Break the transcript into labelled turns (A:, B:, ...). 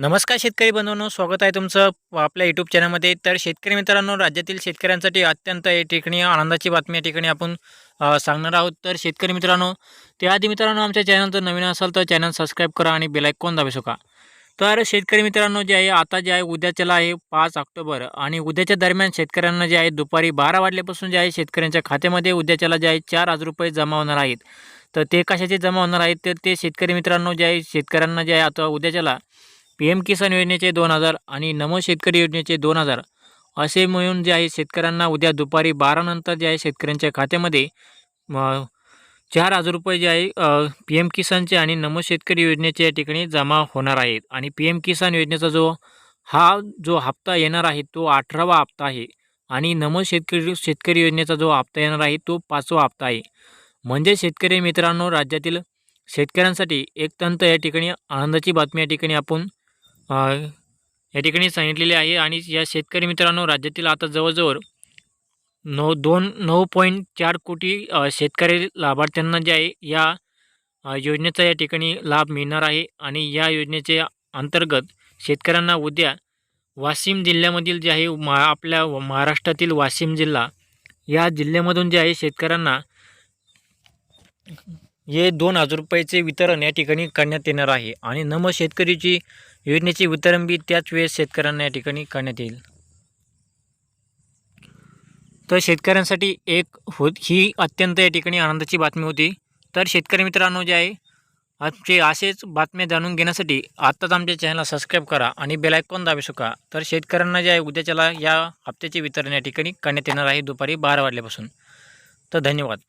A: नमस्कार शेतकरी बंधूंनो स्वागत आहे तुमचं आपल्या यूट्यूब चॅनलमध्ये तर शेतकरी मित्रांनो राज्यातील शेतकऱ्यांसाठी अत्यंत ठिकाणी आनंदाची बातमी या ठिकाणी आपण सांगणार आहोत. तर शेतकरी मित्रांनो त्याआधी मित्रांनो आमच्या चॅनल जर नवीन असाल तर चॅनल सबस्क्राईब करा आणि बेलायकॉन दाबू शका तर शेतकरी मित्रांनो जे आहे आता जे आहे उद्याच्याला आहे पाच ऑक्टोबर आणि उद्याच्या दरम्यान शेतकऱ्यांना जे आहे दुपारी बारा वाजल्यापासून जे आहे शेतकऱ्यांच्या खात्यामध्ये उद्याच्याला जे आहे चार हजार रुपये जमा होणार आहेत. तर ते कशाचे जमा होणार आहेत? तर ते शेतकरी मित्रांनो जे आहे शेतकऱ्यांना जे आहे आता उद्याच्याला पी एम किसान योजनेचे दोन हजार आणि नमो शेतकरी योजनेचे दोन हजार असे मिळून जे आहे शेतकऱ्यांना उद्या दुपारी बारानंतर जे आहे शेतकऱ्यांच्या खात्यामध्ये चार हजार रुपये जे आहे पी एम किसानचे आणि नमो शेतकरी योजनेचे या ठिकाणी जमा होणार आहेत. आणि पी एम किसान योजनेचा जो हा जो हप्ता येणार आहे तो अठरावा हप्ता आहे. आणि नमो शेतकरी शेतकरी योजनेचा जो हप्ता येणार आहे तो पाचवा हप्ता आहे. म्हणजे शेतकरी मित्रांनो राज्यातील शेतकऱ्यांसाठी एक तंत या ठिकाणी आनंदाची बातमी या ठिकाणी आपण या ठिकाणी सांगितलेले आहे आणि या शेतकरी मित्रांनो राज्यातील आता जवळजवळ नऊ दोन नऊ पॉईंट चार कोटी शेतकरी लाभार्थ्यांना जे आहे या योजनेचा या ठिकाणी लाभ मिळणार आहे. आणि या योजनेच्या अंतर्गत शेतकऱ्यांना उद्या वाशिम जिल्ह्यामधील जे आहे मा आपल्या महाराष्ट्रातील वाशिम जिल्हा या जिल्ह्यामधून जे आहे शेतकऱ्यांना हे दोन हजार रुपयाचे वितरण या ठिकाणी करण्यात येणार आहे. आणि नम शेतकरीची योजनेचे वितरण बी त्याच वेळेस शेतकऱ्यांना या ठिकाणी करण्यात येईल. तर शेतकऱ्यांसाठी एक होत ही अत्यंत या ठिकाणी आनंदाची बातमी होती. तर शेतकरी मित्रांनो जे आहे आमचे असेच बातम्या जाणून घेण्यासाठी आत्ताच आमच्या चॅनलला सबस्क्राईब करा आणि बेलायकॉन दाबू शका तर शेतकऱ्यांना जे आहे उद्याच्याला या हप्त्याचे वितरण या ठिकाणी करण्यात येणार आहे दुपारी बारा वाजल्यापासून. तर धन्यवाद.